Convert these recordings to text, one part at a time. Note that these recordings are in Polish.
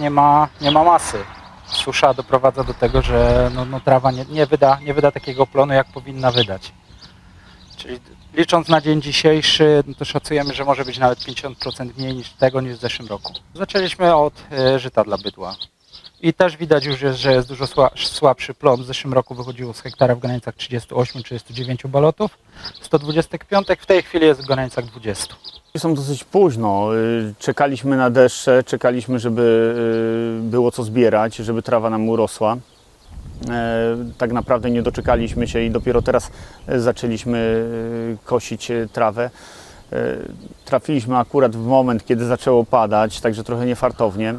nie ma, nie ma masy. Susza doprowadza do tego, że no, no, trawa nie, nie, wyda, nie wyda takiego plonu, jak powinna wydać. Czyli licząc na dzień dzisiejszy, no to szacujemy, że może być nawet 50% mniej niż tego niż w zeszłym roku. Zaczęliśmy od e, żyta dla bydła. I też widać już, jest, że jest dużo sła, słabszy plon. W zeszłym roku wychodziło z hektara w granicach 38-39 balotów, 125, w tej chwili jest w granicach 20. Są dosyć późno. Y, Czekaliśmy na deszcze, czekaliśmy, żeby y, było co zbierać, żeby trawa nam urosła. E, Tak naprawdę nie doczekaliśmy się i dopiero teraz zaczęliśmy y, kosić trawę. Trafiliśmy akurat w moment, kiedy zaczęło padać, także trochę niefartownie.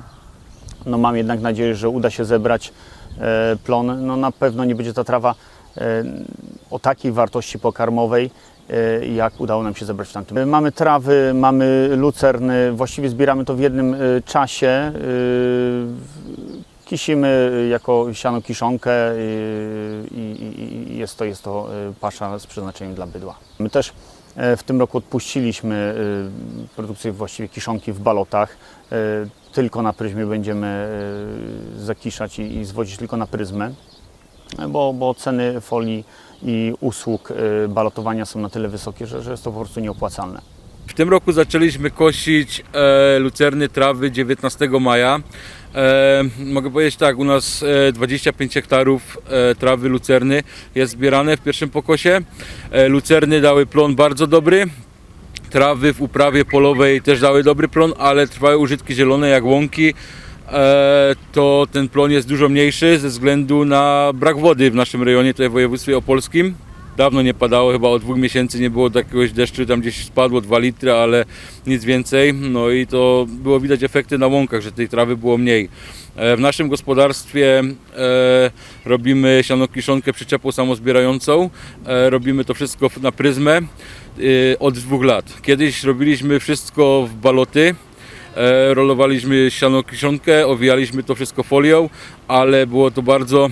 No mam jednak nadzieję, że uda się zebrać e, plon. No na pewno nie będzie ta trawa e, o takiej wartości pokarmowej, e, jak udało nam się zebrać w tamtym. Mamy trawy, mamy lucerny, właściwie zbieramy to w jednym czasie. Kisimy jako siano kiszonkę i, jest to, jest to pasza z przeznaczeniem dla bydła. My też w tym roku odpuściliśmy produkcję właściwie kiszonki w balotach. E, Tylko na pryzmie będziemy e, zakiszać i, zwozić tylko na pryzmę, e, bo, bo ceny folii i usług e, balotowania są na tyle wysokie, że, że jest to po prostu nieopłacalne. W tym roku zaczęliśmy kosić e, lucerny trawy 19 maja. E, mogę powiedzieć tak, u nas e, 25 hektarów e, trawy lucerny jest zbierane w pierwszym pokosie. E, lucerny dały plon bardzo dobry. Trawy w uprawie polowej też dały dobry plon, ale trwały użytki zielone jak łąki. E, to ten plon jest dużo mniejszy ze względu na brak wody w naszym rejonie, tutaj w województwie opolskim. Dawno nie padało, chyba od dwóch miesięcy nie było jakiegoś deszczu, tam gdzieś spadło 2 litry, ale nic więcej. No i to było widać efekty na łąkach, że tej trawy było mniej. E, W naszym gospodarstwie e, robimy sianokiszonkę przyczepą samozbierającą. Robimy to wszystko na pryzmę od dwóch lat. Kiedyś robiliśmy wszystko w baloty. E, rolowaliśmy sianokiszonkę, owijaliśmy to wszystko folią, ale było to bardzo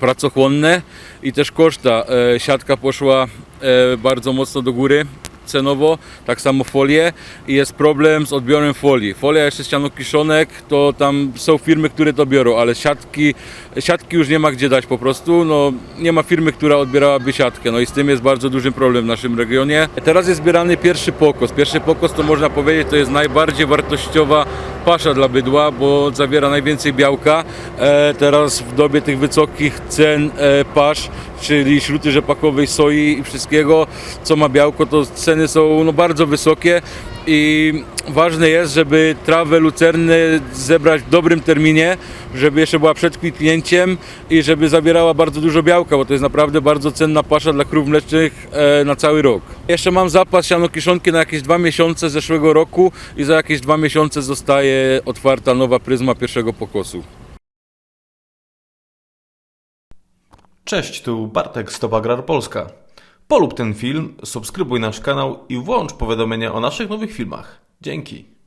pracochłonne i też koszta. E, siatka poszła e, bardzo mocno do góry cenowo, tak samo folie i jest problem z odbiorem folii. Folia jeszcze z kiszonek, to tam są firmy, które to biorą, ale siatki, siatki już nie ma gdzie dać po prostu, no nie ma firmy, która odbierałaby siatkę, no i z tym jest bardzo duży problem w naszym regionie. Teraz jest zbierany pierwszy pokos. Pierwszy pokos to można powiedzieć, to jest najbardziej wartościowa pasza dla bydła, bo zawiera najwięcej białka. E, teraz w dobie tych wysokich cen e, pasz, czyli śruty rzepakowej, soi i wszystkiego, co ma białko, to ceny są no, bardzo wysokie i ważne jest, żeby trawę lucerny zebrać w dobrym terminie, żeby jeszcze była przed kwitnięciem i żeby zawierała bardzo dużo białka, bo to jest naprawdę bardzo cenna pasza dla krów mlecznych e, na cały rok. Jeszcze mam zapas sianokiszonki na jakieś dwa miesiące zeszłego roku i za jakieś dwa miesiące zostaje otwarta nowa pryzma pierwszego pokosu. Cześć, tu Bartek z Top Agrar Polska. Polub ten film, subskrybuj nasz kanał i włącz powiadomienia o naszych nowych filmach. Dzięki.